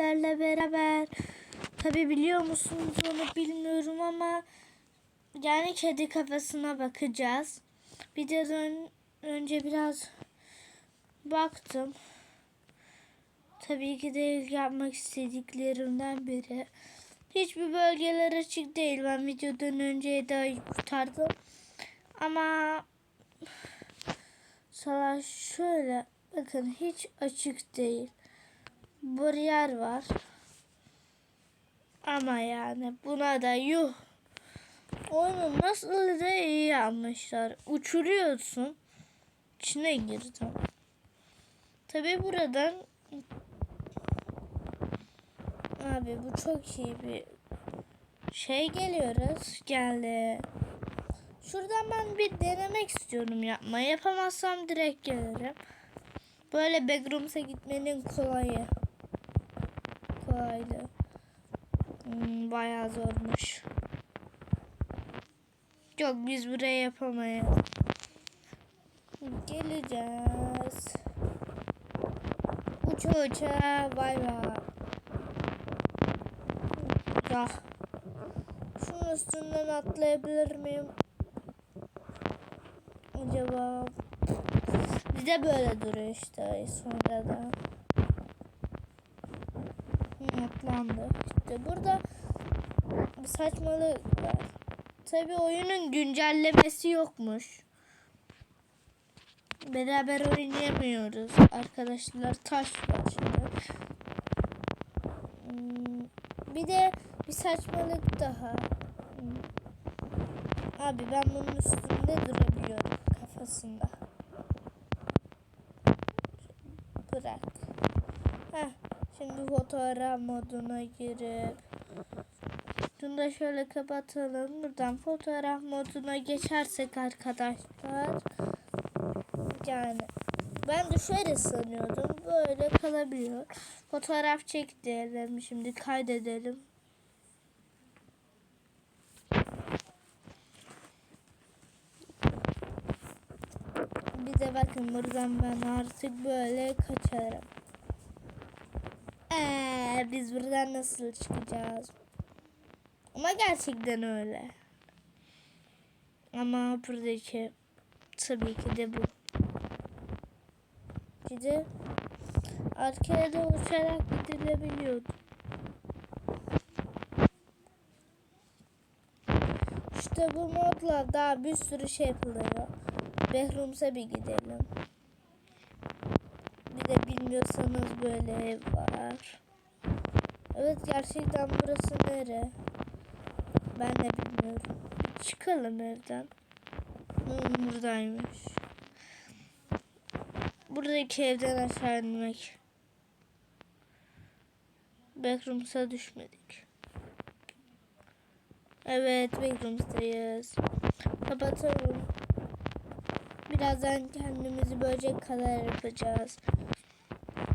sizlerle beraber. Tabi biliyor musunuz onu bilmiyorum ama yani kedi kafasına bakacağız. Videodan önce biraz baktım. Tabii ki de yapmak istediklerimden biri. Hiçbir bölgeler açık değil. Ben videodan önce Eda'yı kurtardım. Ama Savaş şöyle bakın hiç açık değil. Bariyer var. Ama yani buna da yuh. Onu nasıl da iyi yapmışlar. Uçuruyorsun. İçine girdim. Tabi buradan Abi bu çok iyi bir şey geliyoruz. Geldi. Şuradan ben bir denemek istiyorum yapmayı. Yapamazsam direkt gelirim. Böyle backrooms'a gitmenin kolayı. Hmm, bayağı zormuş. Yok biz buraya yapamayız. Geleceğiz. Uça uça vay vay. Ya. Şunun üstünden atlayabilir miyim? Acaba bize böyle duruyor işte sonradan. Hı, Atlandı. İşte burada bir saçmalık var. Tabi oyunun güncellemesi yokmuş. Beraber oynayamıyoruz. Arkadaşlar taş var şimdi. Hmm, Bir de bir saçmalık daha. Hmm. Abi ben bunun üstünde durabiliyorum kafasında. Bırak. Heh, şimdi fotoğraf moduna girip şunu da şöyle kapatalım. Buradan fotoğraf moduna geçersek arkadaşlar yani ben düşeriz sanıyordum. Böyle kalabiliyor. Fotoğraf çek diyelim. Şimdi kaydedelim. Bir de bakın buradan ben artık böyle kaçarım. Ee, biz buradan nasıl çıkacağız? Ama gerçekten öyle. Ama buradaki tabii ki de bu. Bir de arkaya da uçarak gidilebiliyordu. İşte bu modla daha bir sürü şey yapılıyor. Behrums'a bir gidelim. Bir de bilmiyorsanız böyle ev var. Evet gerçekten burası nere? Ben de bilmiyorum. Çıkalım evden. Hmm, buradaymış. Buradaki evden aşağı inmek. Backrooms'a düşmedik. Evet, backrooms'tayız. Kapatalım. Birazdan kendimizi böcek kadar yapacağız.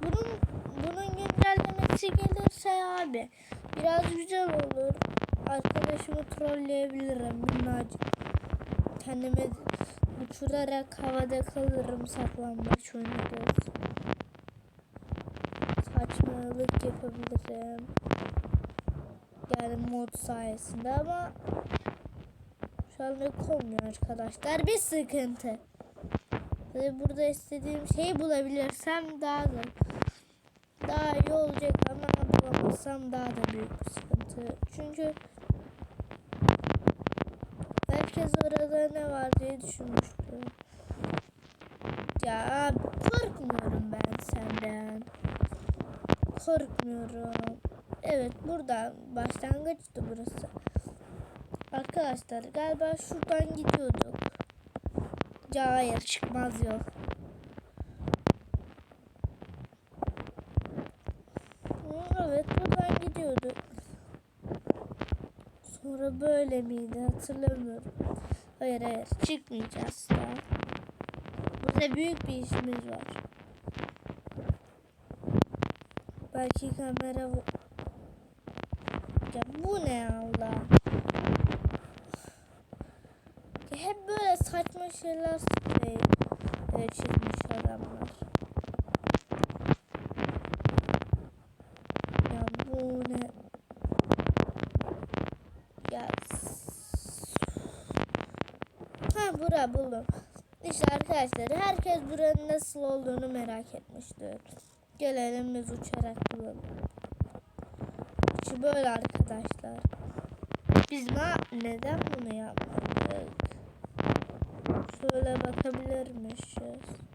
Bunun bunun güncellemesi gelirse abi biraz güzel olur. Arkadaşımı trolleyebilirim minnacık. Kendimi uçurarak havada kalırım saklambaç oynarız. Saçmalık yapabilirim. Yani mod sayesinde ama şu anlık olmuyor arkadaşlar. Bir sıkıntı. Tabii burada istediğim şeyi bulabilirsem daha da daha iyi olacak ama bulamazsam daha da büyük bir sıkıntı. Çünkü orada ne var diye düşünmüştü. Ya korkmuyorum ben senden. Korkmuyorum. Evet buradan başlangıçtı burası. Arkadaşlar galiba şuradan gidiyorduk. Ya hayır çıkmaz yol. Evet buradan gidiyorduk. Sonra böyle miydi hatırlamıyorum. Hayır hayır çıkmayacağız daha. Burada büyük bir işimiz var. Belki kamera. Ya bu ne Allah? Ya hep böyle saçma şeyler sprey e, çizmiş adamlar. Ya Ha bulun. İşte arkadaşlar herkes buranın nasıl olduğunu merak etmiştir. Gelelim biz uçarak bulalım. İçi böyle arkadaşlar. Biz ne, neden bunu yapmadık? Şöyle bakabilirmişiz.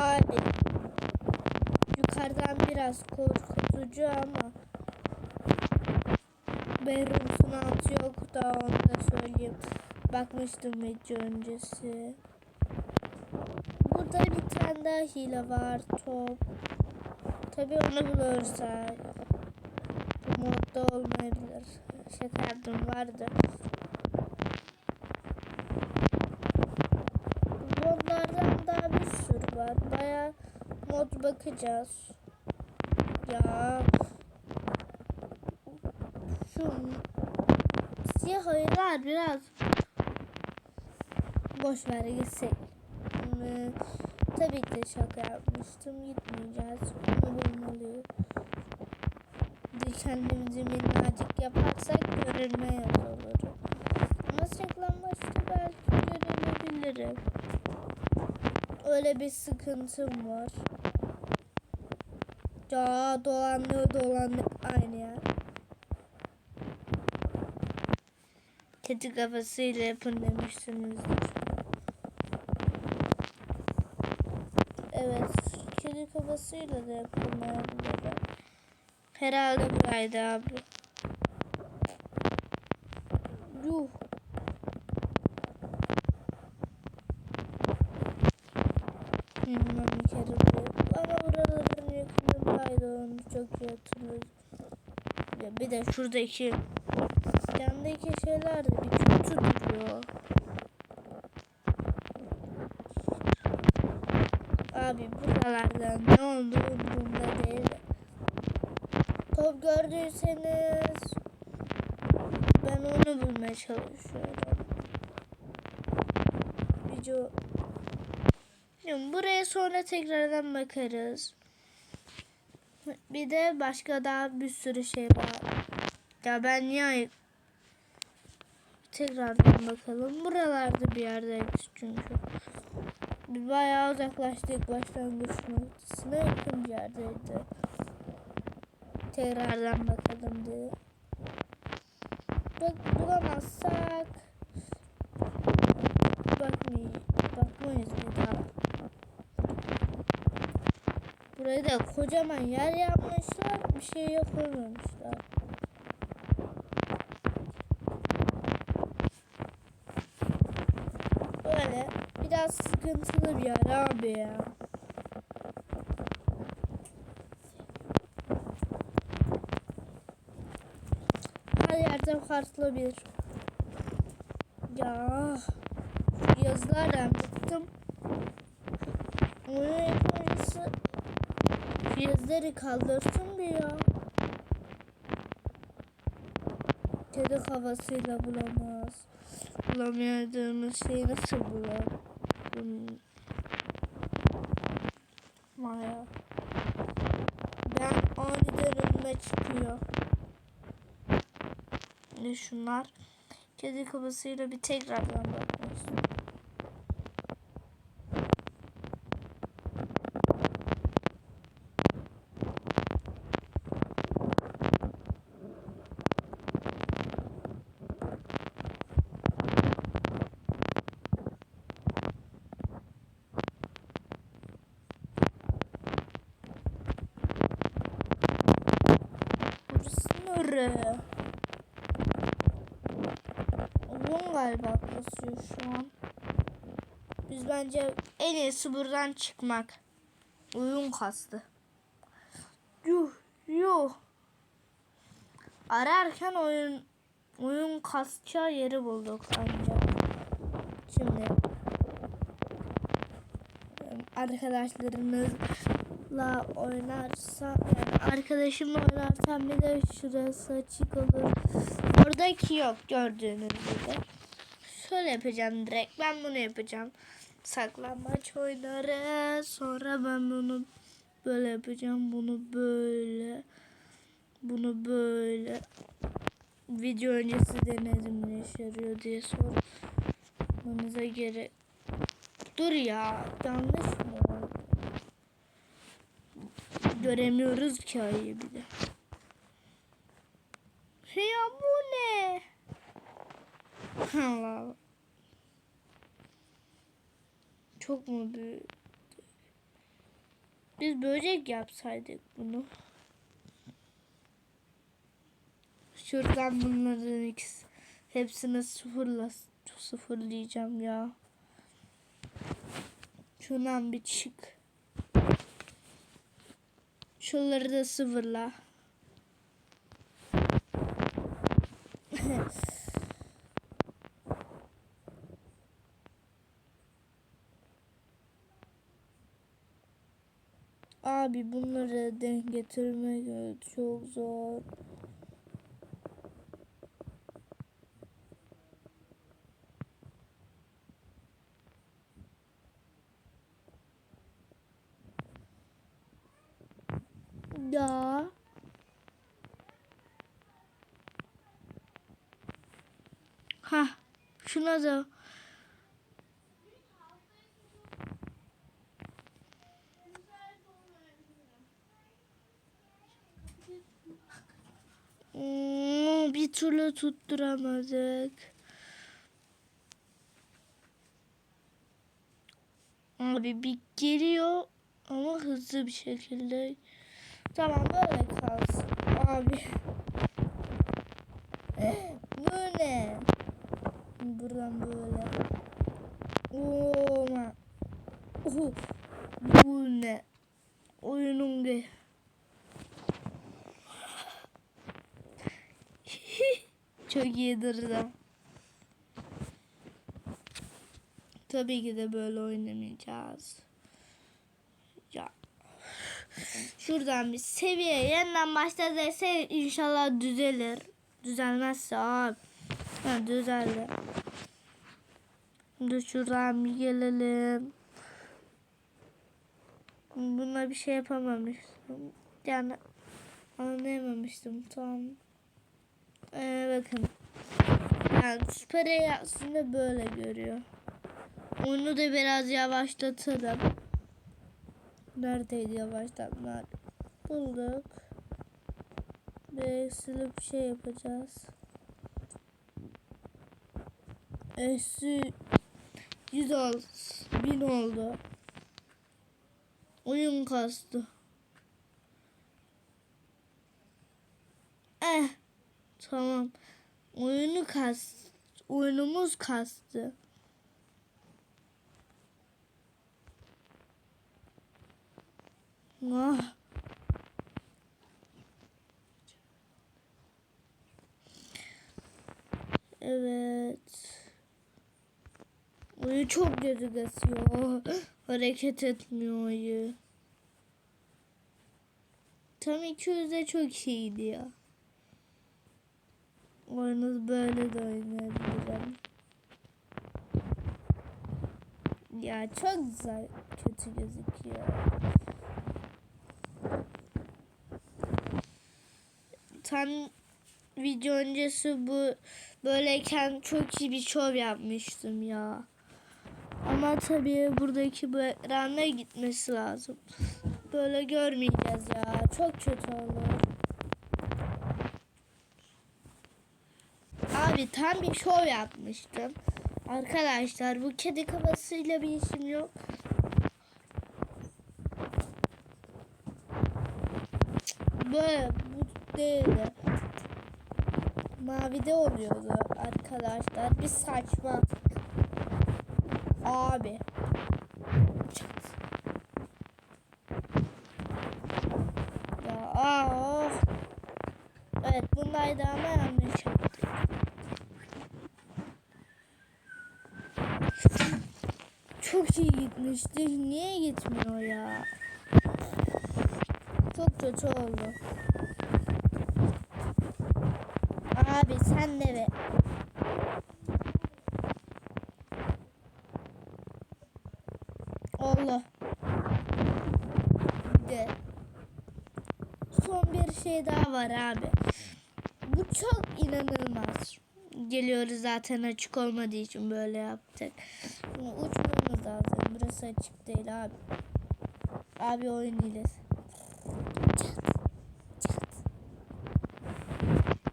Abi yukarıdan biraz korkutucu ama Behrum altı yok da onu da söyleyeyim. Bakmıştım video öncesi. Burada bir tane daha hile var top. Tabi onu bulursak. Bu modda olmayabilir. Şaka yaptım vardı. Modlardan daha bir sürü var. Baya mod bakacağız. Ya şu siyah ayılar biraz boş ver gitsek. Hmm, tabii ki şaka yapmıştım. Gitmeyeceğiz. Onu bulmalıyız. Bir kendimizi minnacık yaparsak görünmez olur. Ama saklanmaçta belki görülebilirim. Öyle bir sıkıntım var. Ya dolandık dolandık aynı yer. Kedi kafasıyla yapın demişsinizdir. Evet, kedi kafasıyla da yapılmayabilir. Herhalde buraydı abi. Yuh. Bilmem bir kere buraya. Ama buraların yakınındaydı onu çok iyi hatırlıyorum. Bir de şuradaki yandaki şeyler de bir kötü duruyor. Abi buralarda ne oldu umurumda değil. Top gördüyseniz ben onu bulmaya çalışıyorum. Video Şimdi buraya sonra tekrardan bakarız. Bir de başka daha bir sürü şey var. Ya ben niye tekrardan bakalım. Buralarda bir yerdeyiz çünkü. Biz bayağı uzaklaştık başlangıç noktasına yakın bir yerdeydi. Tekrardan bakalım diye. Bak bulamazsak bakmayız, bakmayız bir daha. Buraya da kocaman yer yapmışlar. Bir şey yapamamışlar. Böyle biraz sıkıntılı bir yer abi ya. Her yerde farklı bir. Ya yazılardan bıktım. Oyun yapımcısı yazıları kaldırsın bir ya. Kedi havasıyla bulamaz. Bulamayacağımız şeyi nasıl bular? Hmm. Maya. Ben aniden önüme çıkıyor. Ne şunlar? Kedi kafasıyla bir tekrardan bakmak istiyorum. Burası nere? Oyun galiba basıyor şu an. Biz bence en iyisi buradan çıkmak. Oyun kastı. Yuh yuh. Ararken oyun oyun kasacağı yeri bulduk ancak. Şimdi arkadaşlarınızla oynarsam yani arkadaşımla oynarsam bir de şurası açık olur. Oradaki yok gördüğünüz gibi. Şöyle yapacağım direkt ben bunu yapacağım. Saklambaç oynarız. Sonra ben bunu böyle yapacağım. Bunu böyle. Bunu böyle. Video öncesi denedim ne işe yarıyor diye sormanıza gerek. Dur ya yanlış mı? Göremiyoruz ki ayı bile. Ya bu ne? Allah Allah. Çok mu büyük? Biz böcek yapsaydık bunu. Şuradan bunların ikisi. Hepsini sıfırla sıfırlayacağım ya. Şundan bir çık. Şunları da sıfırla. Abi bunları denk getirmek çok zor. Ya. Ha, şuna da Hmm, bir türlü tutturamadık. Abi bir geliyor ama hızlı bir şekilde. Tamam böyle kalsın. Abi. Bu ne? Buradan böyle. Oo, ma. Oh, bu ne? Oyunun ge. Çok iyi durdu. Tabii ki de böyle oynamayacağız. Ya. Şuradan bir seviye yeniden başladıysa inşallah düzelir. Düzelmezse abi. Ha, düzeldi. Şimdi şuradan bir gelelim. Buna bir şey yapamamıştım. Yani anlayamamıştım. Tamam. Ee, bakın. Yani süper aslında böyle görüyor. Onu da biraz yavaşlatalım. Neredeydi yavaşlatmak? Bulduk. Bir silip şey yapacağız. Eksi 100 oldu. 1000 oldu. Oyun kastı. Eh. Tamam. Oyunu kast. Oyunumuz kastı. Ah. Evet. Oyun çok kötü kasıyor. Hareket etmiyor oyun. Tam 200'de çok iyiydi ya. Oyunuz böyle de oynayabilirim. Ya çok güzel kötü gözüküyor. Tam video öncesi bu böyleyken çok iyi bir şov yapmıştım ya. Ama tabii buradaki bu ekrana gitmesi lazım. Böyle görmeyeceğiz ya. Çok kötü olur. Abi tam bir şov yapmıştım. Arkadaşlar bu kedi kafasıyla bir işim yok. Böyle bu değildi. Mavide oluyordu arkadaşlar. Bir saçma. Abi. Ya aa, of. Evet bunlar da ama yanlış yaptık. Çok iyi gitmişti. Niye gitmiyor ya? Çok kötü oldu. Abi sen de be. Allah. Bir de son bir şey daha var abi. Bu çok inanılmaz. Geliyoruz zaten açık olmadığı için böyle yaptık. Şimdi uçmamız lazım. Burası açık değil abi. Abi oyun hilesi.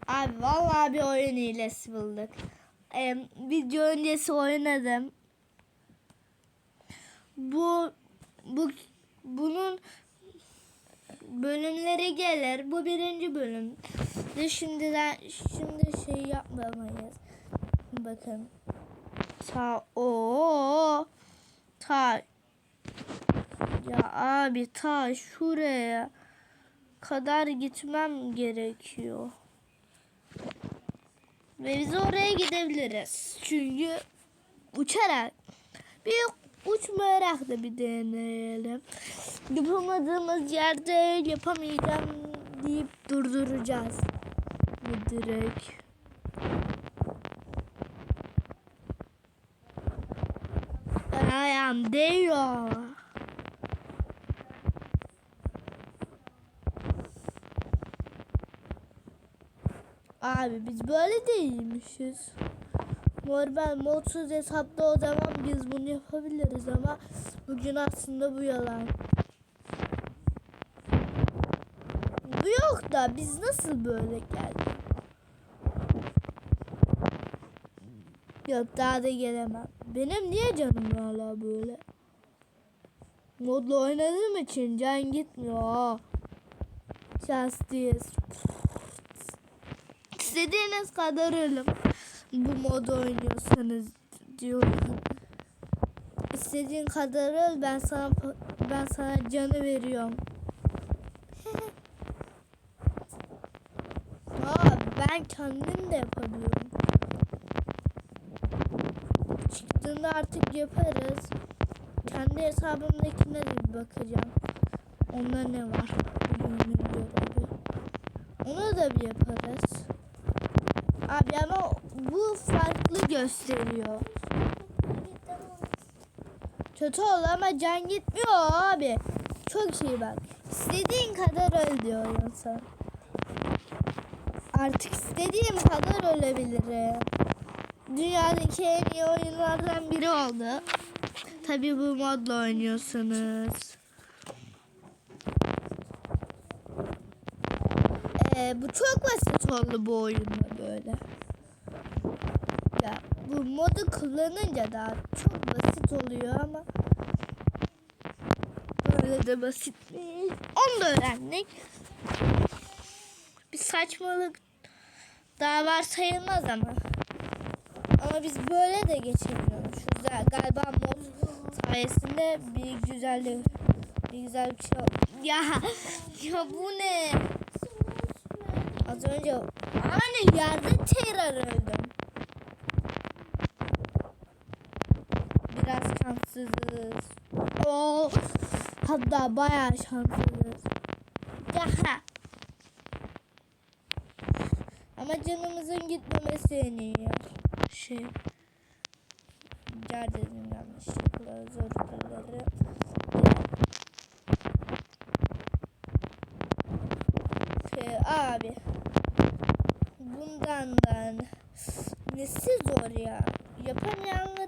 Abi vallahi bir oyun hilesi bulduk. Ee, video öncesi oynadım. Bu bu bunun bölümleri gelir. Bu birinci bölüm. De şimdiden şimdi şey yapmamayız. Bakın. Ta o ta ya abi ta şuraya kadar gitmem gerekiyor. Ve biz oraya gidebiliriz. Çünkü uçarak bir uçmayarak da bir deneyelim. Yapamadığımız yerde yapamayacağım deyip durduracağız. Bu direkt. Ayağım değiyor. Abi biz böyle değilmişiz. Normal modsuz hesapta o zaman biz bunu yapabiliriz ama bugün aslında bu yalan. Bu yok da biz nasıl böyle geldik? Yok daha da gelemem. Benim niye canım hala böyle? Modla oynadığım için can gitmiyor. Şanslıyız. İstediğiniz kadar ölüm. Bu modu oynuyorsanız diyorum. İstediğin kadar öl ben sana ben sana canı veriyorum. Aa, ben kendim de yapabiliyorum. Çıktığında artık yaparız. Kendi hesabımdakine de bir bakacağım. Onda ne var? Onu da bir yaparız. Abi ama bu farklı gösteriyor. Kötü oldu ama can gitmiyor abi. Çok iyi bak. İstediğin kadar öl diyor insan. Artık istediğim kadar ölebilirim. Dünyadaki en iyi oyunlardan biri oldu. Tabi bu modla oynuyorsunuz. Ee, bu çok basit oldu bu oyunda böyle. Bu modu kullanınca da çok basit oluyor ama böyle de basit değil. Onu da öğrendik. Bir saçmalık daha var sayılmaz ama. Ama biz böyle de geçemiyoruz. Güzel galiba mod sayesinde bir güzel bir güzel bir şey oldu. Ya ya bu ne? Az önce aynı yerde tekrar öldüm. Biraz şanssızız. Oo, hatta bayağı şanssızız. Yaha. Ama canımızın gitmemesi en iyi şey. Yer dedim yanlışlıkla dilerim. Şey, abi bundan da nesi zor ya. Yapamayanlara da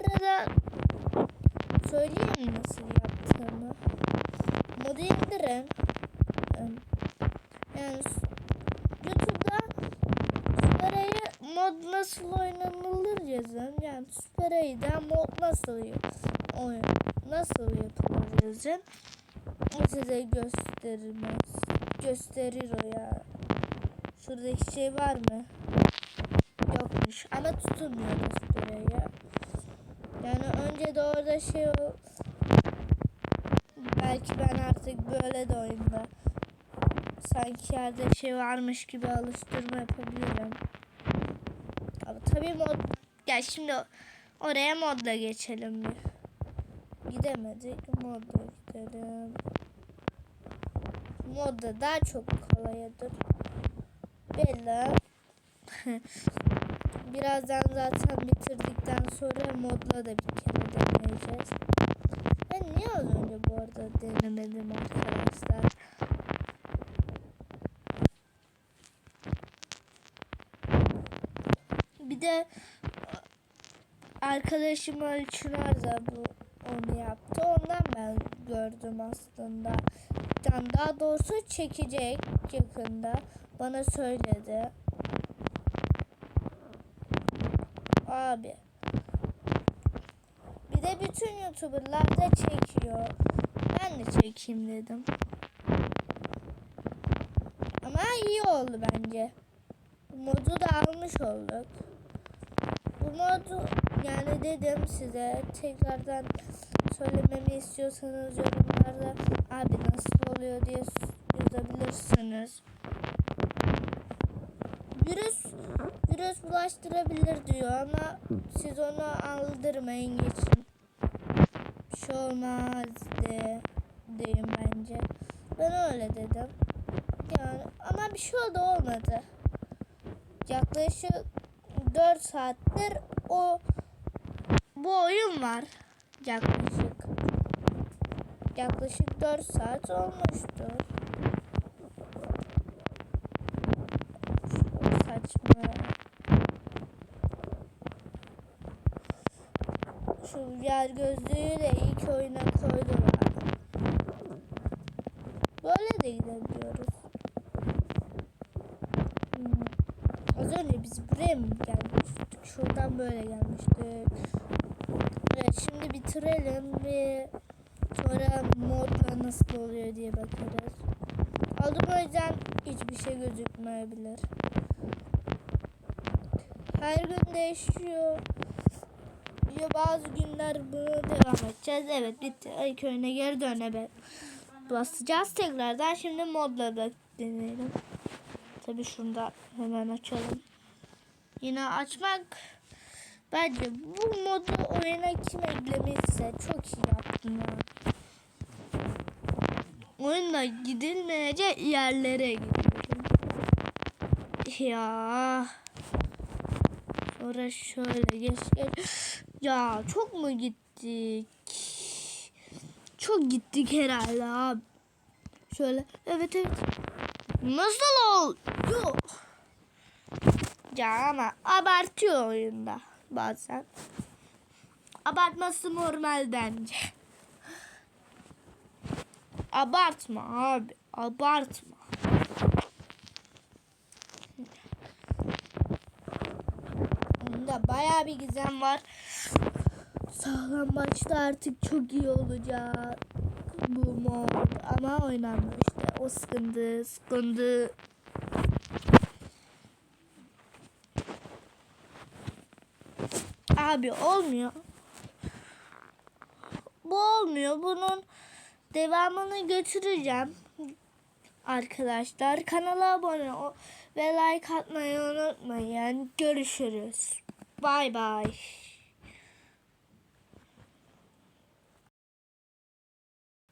söyleyeyim nasıl yaptığımı. Modu indirin. Yani YouTube'da Süperayı mod nasıl oynanılır yazın. Yani Süperayı da mod nasıl oyun nasıl yapılır yazın. O size göstermez. Gösterir o ya. Şuradaki şey var mı? Yokmuş. Ama tutunmuyoruz buraya. Yani önce de orada şey o... Belki ben artık böyle de oyunda sanki yerde şey varmış gibi alıştırma yapabilirim. Ama tabii mod... Gel şimdi oraya modla geçelim bir. Gidemedik. Modla gidelim. Modda daha çok kolayadır. Bella. Birazdan zaten bitirdikten sonra modla da bir kere deneyeceğiz. Ben niye az önce bu arada denemedim arkadaşlar. Bir de arkadaşım Çınar da bu onu yaptı. Ondan ben gördüm aslında. Daha doğrusu çekecek yakında. Bana söyledi. Abi. Bir de bütün YouTuber'lar da çekiyor. Ben de çekeyim dedim. Ama iyi oldu bence. Bu modu da almış olduk. Bu modu yani dedim size tekrardan söylememi istiyorsanız yorumlarda abi nasıl oluyor diye yazabilirsiniz. Virüs virüs bulaştırabilir diyor ama siz onu aldırmayın geçin. Bir şey olmaz de, diyeyim bence. Ben öyle dedim. Yani ama bir şey oldu olmadı. Yaklaşık 4 saattir o bu oyun var. Yaklaşık. Yaklaşık 4 saat olmuştur. Çok saçma. Yer gözlüğü de ilk oyuna koydular. Böyle de gidebiliyoruz. Hmm. Az önce biz buraya mı gelmiştik? Şuradan böyle gelmiştik. Evet şimdi bitirelim ve sonra modla nasıl oluyor diye bakarız. Aldım o yüzden hiçbir şey gözükmeyebilir. Her gün değişiyor. Ya bazı günler bunu devam edeceğiz. Evet bitti. Ay köyüne geri döne basacağız tekrardan. Şimdi modla deneyelim. Tabii şunu da hemen açalım. Yine açmak bence bu modu oyuna kim eklemişse çok iyi yaptın ya. Oyunda gidilmeyecek yerlere gidiyorum. Ya. Sonra şöyle geç geç. Ya çok mu gittik? Çok gittik herhalde abi. Şöyle evet evet. Nasıl ol? Yok. Ya ama abartıyor oyunda bazen. Abartması normal bence. Abartma abi. Abartma. Bayağı bir gizem var. Sağlam maçta artık çok iyi olacak. Bu mod. Ama oynanmıyor işte. O sıkıntı, sıkıntı. Abi olmuyor. Bu olmuyor. Bunun devamını götüreceğim. Arkadaşlar kanala abone ol ve like atmayı unutmayın. Görüşürüz. Bay.